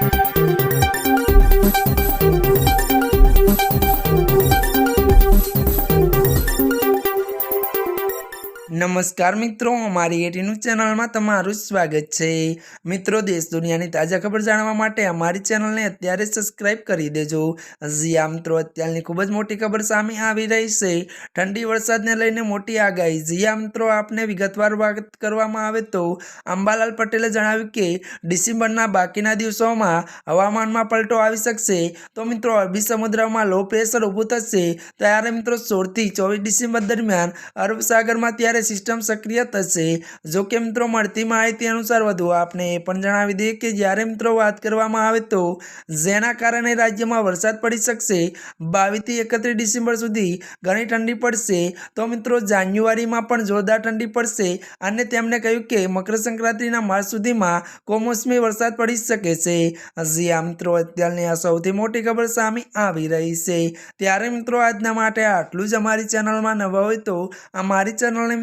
Thank you. નમસ્કાર મિત્રો, અમારી એટીનું ચેનલમાં તમારું સ્વાગત છે. મિત્રો, દેશ દુનિયાની તાજા ખબર જાણવા માટે અમારી ચેનલને અત્યારે સબસ્ક્રાઇબ કરી દેજો. હજી આ મિત્રો, અત્યારની ખૂબ જ મોટી ખબર સામે આવી રહી છે. ઠંડી વરસાદને લઈને મોટી આગાહી. જી આ મિત્રો, આપને વિગતવાર વાત કરવામાં આવે તો અંબાલાલ પટેલે જણાવ્યું કે ડિસેમ્બરના બાકીના દિવસોમાં હવામાનમાં પલટો આવી શકશે. તો મિત્રો, અરબી સમુદ્રમાં લો પ્રેશર ઊભું થશે. ત્યારે મિત્રો, સોળથી ચોવીસ ડિસેમ્બર દરમિયાન અરબ સાગરમાં ત્યારે સિસ્ટમ સક્રિય થશે. જો કે મિત્રો, મળતી માહિતી અનુસાર વધુ આપને એ પણ જણાવી દઈએ કે જ્યારે મિત્રો વાત કરવામાં આવે તો જેના કારણે રાજ્યમાં વરસાદ પડી શકશે બાવીસથી એકત્રીસ ડિસેમ્બર સુધી ઘણી ઠંડી પડશે. તો મિત્રો, જાન્યુઆરીમાં પણ જોરદાર ઠંડી પડશે અને તેમણે કહ્યું કે મકર સંક્રાંતિના માર્ચ સુધીમાં કોમોસમી વરસાદ પડી શકે છે. હજી આ મિત્રો, અત્યારની આ સૌથી મોટી ખબર સામે આવી રહી છે. ત્યારે મિત્રો, આજના માટે આટલું જ અમારી ચેનલમાં નવા હોય તો અમારી ચેનલને